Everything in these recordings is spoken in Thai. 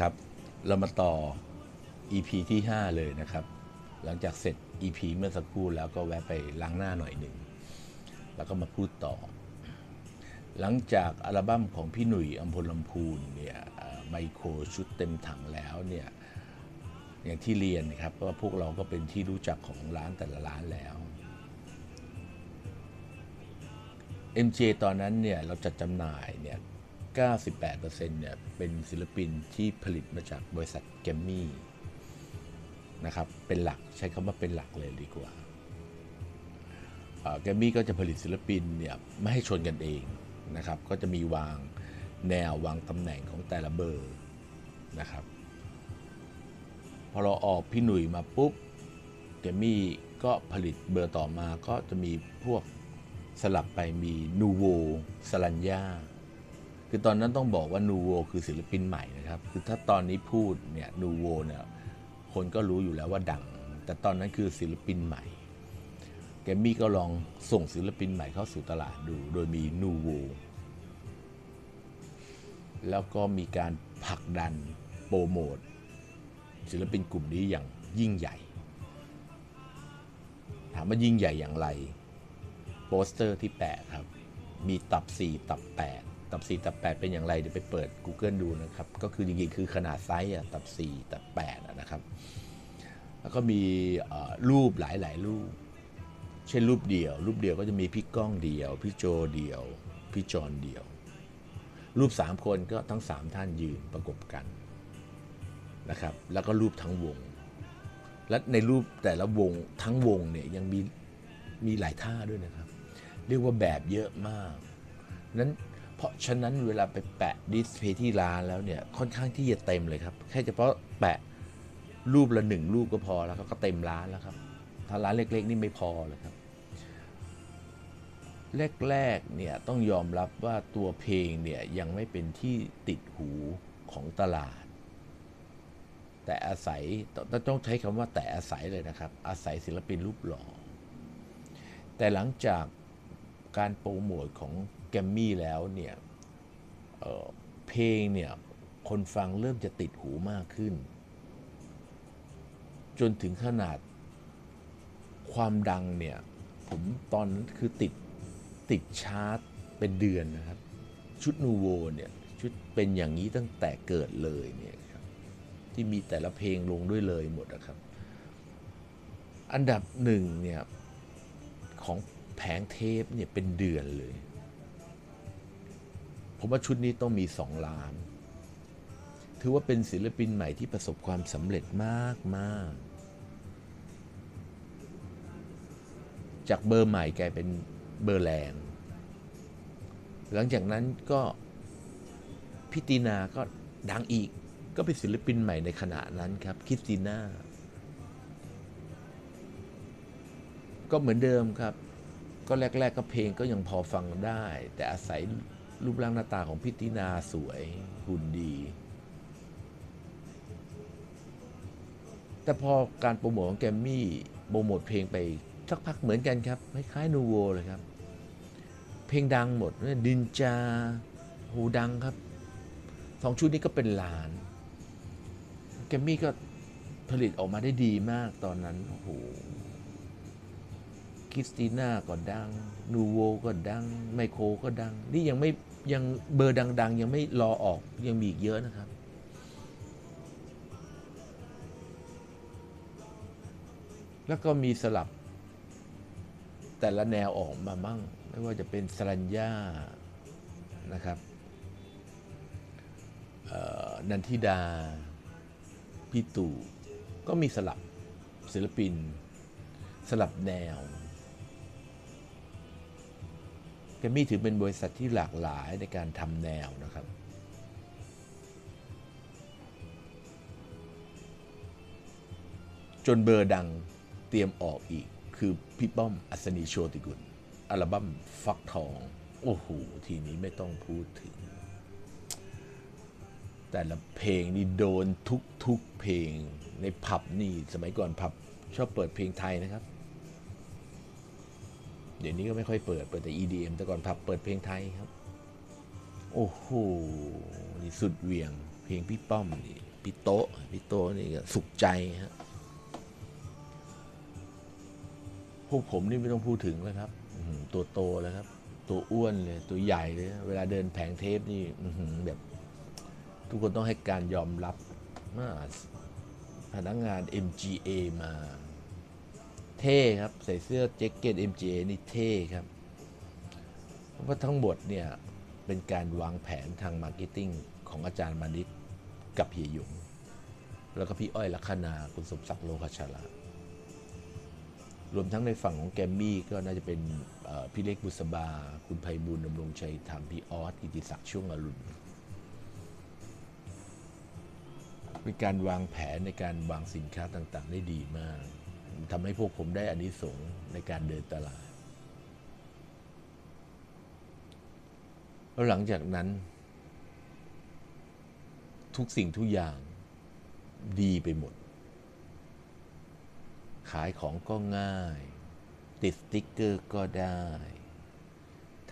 นะครับ เรามาต่อ EP ที่ 5 เลยนะครับ หลังจากเสร็จ EP เมื่อสักครู่แล้วก็แวะไปล้างหน้าหน่อยหนึ่ง แล้วก็มาพูดต่อ หลังจากอัลบั้มของพี่หนุ่ยอัมพลลำพูนเนี่ยไมโครชุดเต็มถังแล้วเนี่ยอย่างที่เรียนครับว่าพวกเราก็เป็นที่รู้จักของร้านแต่ละร้านแล้ว MJ ตอนนั้นเนี่ยเราจัดจำหน่ายเนี่ย 98%เนี่ยเป็นศิลปินที่ผลิตมาจากบริษัทแกมมี่นะครับเป็นหลักใช้คำว่าเป็นหลักเลยดีกว่าแกมมี่ก็จะผลิตศิลปินเนี่ยไม่ให้ชนกันเองนะครับ ก็จะมีวางแนววางตำแหน่งของแต่ละเบอร์นะครับ พอเราออกพี่หนุ่ยมาปุ๊บแกมมี่ก็ผลิตเบอร์ต่อมาก็จะมีพวกสลับไปมีนูโวสลัญญา คือตอนนั้นต้องบอกว่านูโวคือศิลปินใหม่นะครับ คือถ้าตอนนี้พูดเนี่ยนูโวเนี่ยคนก็รู้อยู่แล้วว่าดัง แต่ตอนนั้นคือศิลปินใหม่แกมมี่ก็ลองส่งศิลปินใหม่เข้าสู่ตลาดดู โดยมีนูโวแล้วก็มีการผลักดันโปรโมทศิลปินกลุ่มนี้อย่างยิ่งใหญ่ ถามว่ายิ่งใหญ่อย่างไร โปสเตอร์ที่แปะครับ มีตับ 4 ตับ 8 ตับ 4 ตับ 8 เป็นอย่างไร เดี๋ยวไปเปิด Google ดูนะครับ ก็คือจริงๆ คือขนาดไซส์อะตับ 4 ตับ8อะนะครับ แล้วก็มีรูปหลายๆ รูป เช่นรูปเดียว รูปเดียวก็จะมีพี่ก้องเดียว พี่โจเดียว พี่จอนเดียว รูป 3 คนก็ทั้ง 3 ท่านยืนประกบกันนะครับ แล้วก็รูปทั้งวง และในรูปแต่ละวงทั้งวงเนี่ยยังมีมีหลายท่าด้วยนะครับ เรียกว่าแบบเยอะมากนั้น เพราะฉะนั้นเวลาไปแปะดิสเพย์ที่ร้านแล้วเนี่ยค่อนข้างที่จะเต็มเลยครับ แค่เฉพาะแปะรูปละหนึ่งรูปก็พอแล้วก็เต็มร้านแล้วครับ ถ้าร้านเล็ก ๆ นี่ไม่พอเลยครับ แรกๆเนี่ยต้องยอมรับว่าตัวเพลงเนี่ยยังไม่เป็นที่ติดหูของตลาด แต่อาศัยต้องต้องใช้คำว่าแต่อาศัยเลยนะครับ อาศัยศิลปินรูปหล่อแต่หลังจากการโปรโมทของ แกมมี่แล้วเนี่ยเเพลงเนี่ยคนฟังเริ่มจะติดหูมากขึ้น จนถึงขนาดความดังเนี่ย ผมตอนนั้นคือติดติดชาร์ตเป็นเดือนนะครับ ชุดนูโวเนี่ยชุดเป็นอย่างนี้ตั้งแต่เกิดเลยเนี่ยครับที่มีแต่ละเพลงลงด้วยเลยหมดนะครับ อันดับหนึ่งเนี่ยของแผงเทปเนี่ยเป็นเดือนเลย ผมว่าชุดนี้ต้องมีสองล้าน ถือว่าเป็นศิลปินใหม่ที่ประสบความสำเร็จมากมากจากเบอร์ใหม่กลายเป็นเบอร์แรงหลังจากนั้นก็พิตินาก็ดังอีก ก็เป็นศิลปินใหม่ในขณะนั้นครับคิสติน่าก็เหมือนเดิมครับ ก็แรก ๆ ก็เพลงก็ยังพอฟังได้ แต่อาศัย รูปร่างหน้าตาของพิตินาสวยหุ่นดี แต่พอการโปรโมทของแกมมี่โปรโมทเพลงไปสักพักเหมือนกันครับคล้ายๆนูโวเลยครับ เพลงดังหมดดินจาหูดังครับสองชุดนี้ก็เป็นล้านแกมมี่ก็ผลิตออกมาได้ดีมากตอนนั้นโอ้โห คริสติน่าก็ดัง นูโวก็ดัง ไมโครก็ดัง นี่ยังไม่ยังเบอร์ดัง ๆ ยังไม่รอออกยังมีอีกเยอะนะครับ แล้วก็มีสลับ แต่ละแนวออกมามั่ง ไม่ว่าจะเป็นสรัญญานะครับนันทิดา พี่ตู่ก็มีสลับศิลปิน สลับแนว แกมมี่ถือเป็นบริษัทที่หลากหลายในการทำแนวนะครับ จนเบอร์ดังเตรียมออกอีกคือพี่ป้อมอัศนีโชติกุล อัลบั้มฟักทอง โอ้โห ทีนี้ไม่ต้องพูดถึง แต่ละเพลงนี่โดนทุกทุกเพลงในผับนี่ สมัยก่อนผับชอบเปิดเพลงไทยนะครับ เดี๋ยวนี้ก็ไม่ค่อยเปิด เปิดแต่ EDM แต่ก่อนผับเปิดเพลงไทยครับ โอ้โห นี่สุดเวียง เพลงพี่ป้อมนี่พี่โต๊ะพี่โต๊ะนี่ก็สุขใจฮะ พวกผมนี่ไม่ต้องพูดถึงแล้วครับ ตัวโตแล้วครับ ตัวอ้วนเลย ตัวใหญ่เลย เวลาเดินแผงเทปนี่แบบ ทุกคนต้องให้การยอมรับว่าพนักงาน MGA มา เท่ครับ ใส่เสื้อแจ็คเก็ต MGA นี่เท่ครับ เพราะว่าทั้งหมดเนี่ย เป็นการวางแผนทางมาร์เก็ตติ้งของอาจารย์มานิดกับเฮียหยง แล้วก็พี่อ้อยลัคนาคุณสมศักดิ์โลคชาลารวมทั้งในฝั่งของแกมมี่ก็น่าจะเป็นพี่เล็กบุษบา คุณไพบูลย์ดำรงชัยธรรมพี่ออสกิติศักดิ์ช่วงอรุณเป็นการวางแผนในการวางสินค้าต่างๆ ได้ดีมาก ทำให้พวกผมได้อานิสงส์ในการเดินตลาด แล้วหลังจากนั้น ทุกสิ่งทุกอย่างดีไปหมด ขายของก็ง่าย ติดสติ๊กเกอร์ก็ได้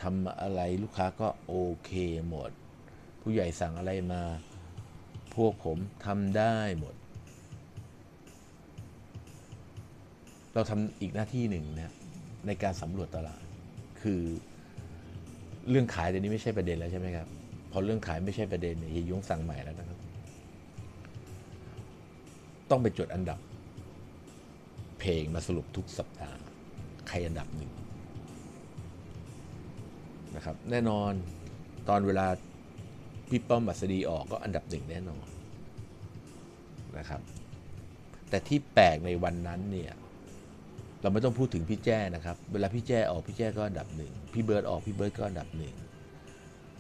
ทำอะไรลูกค้าก็โอเคหมด ผู้ใหญ่สั่งอะไรมา พวกผมทำได้หมด เราทำอีกหน้าที่หนึ่งนะในการสำรวจตลาด คือเรื่องขายเดี๋ยวนี้ไม่ใช่ประเด็นแล้วใช่ไหมครับ พอเรื่องขายไม่ใช่ประเด็นเนี่ยเฮียยงสั่งใหม่แล้วนะครับ ต้องไปจดอันดับ เพลงมาสรุปทุกสัปดาห์ ใครอันดับหนึ่งนะครับ แน่นอนตอนเวลาพี่ป้อมบัสดีออกก็อันดับหนึ่งแน่นอนนะครับ แต่ที่แปลกในวันนั้นเนี่ย เราไม่ต้องพูดถึงพี่แจ้นะครับ เวลาพี่แจ้ออกพี่แจ้ก็อันดับหนึ่งพี่เบิร์ดออกพี่เบิร์ดก็อันดับหนึ่ง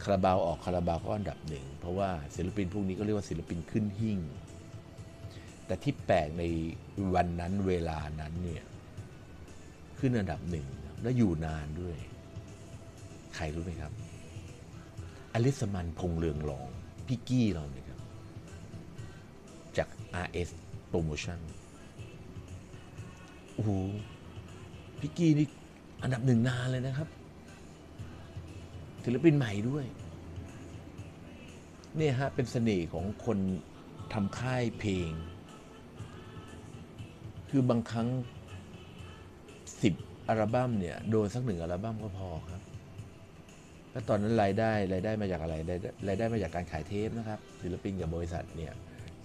คาราบาวออกคาราบาวก็อันดับหนึ่งเพราะว่าศิลปินพวกนี้ก็เรียกว่าศิลปินขึ้นหิ่ง แต่ที่แปลกในวันนั้นเวลานั้นเนี่ยขึ้นอันดับหนึ่งและอยู่นานด้วย ใครรู้ไหมครับ อลิสมันพงษ์เรืองรอง พี่กี้เราเนี่ยครับ จาก RS Promotion โอ้โหพี่กี้นี่อันดับหนึ่งนานเลยนะครับศิลปินใหม่ด้วยเนี่ยฮะเป็นเสน่ห์ของคนทำค่ายเพลง คือบางครั้งสิบอัลบั้มเนี่ย โดนสักหนึ่งอัลบั้มก็พอครับแล้วตอนนั้นรายได้รายได้มาจากอะไรรายได้ไดมาจากการขายเทปนะครับศิลปินกับบริษัทเนี่ย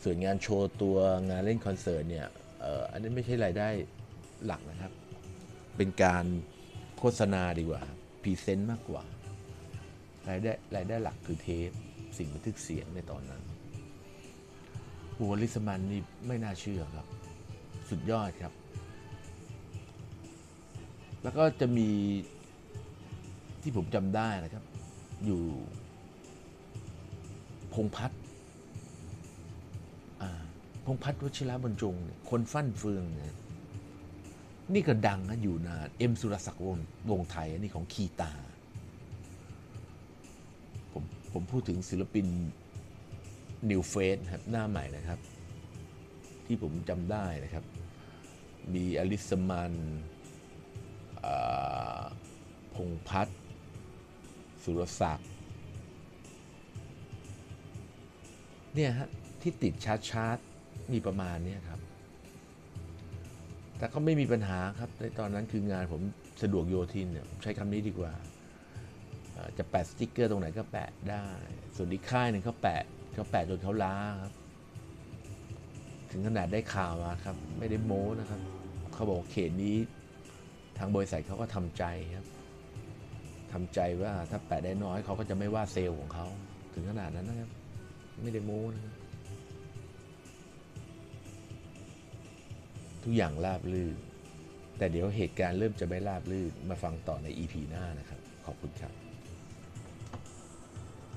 ส่วนงานโชว์ตัวงานเล่นคอนเสิร์ตเนี่ยอันนี้ไม่ใช่รายได้ หลักนะครับ เป็นการโฆษณาดีกว่าพรีเซนต์มากกว่ารายได้รายได้หลักคือเทปสิ่งบันทึกเสียงในตอนนั้นหัวลิสมันนี่ไม่น่าเชื่อครับ สุดยอดครับ แล้วก็จะมีที่ผมจำได้นะครับ อยู่พงพัฒน์พงพัฒน์วชิระบรรจง คนฟั่นเฟืองเนี่ย นี่ก็ดังนะอยู่นานเอ็มสุรศักดิ์วงศ์วงไทย อันนี้ของคีตา ผมผมพูดถึงศิลปินนิวเฟสครับหน้าใหม่นะครับ ที่ผมจำได้นะครับ มีอลิสมันพงพัฒน์สุรศักดิ์เนี่ยฮะที่ติดชาร์จชาร์จมีประมาณเนี้ยครับ แต่ก็ไม่มีปัญหาครับในตอนนั้นคืองานผมสะดวกโยทินเนี่ยผมใช้คำนี้ดีกว่าจะแปะสติ๊กเกอร์ตรงไหนก็แปะได้ ส่วนอีกค่ายหนึ่งเขาแปะเขาแปะจนเขาล้าครับ ถึงขนาดได้ข่าวมาครับ ไม่ได้โม้นะครับ เขาบอกเขตนี้ทางบริษัทเขาก็ทำใจครับทำใจว่าถ้าแปะได้น้อยเขาก็จะไม่ว่าเซลล์ของเขา ถึงขนาดนั้นนะครับ ไม่ได้โม้นะครับ ทุกอย่างราบรื่น แต่เดี๋ยวเหตุการณ์เริ่มจะไม่ราบรื่น มาฟังต่อใน EP หน้านะครับ ขอบคุณครับ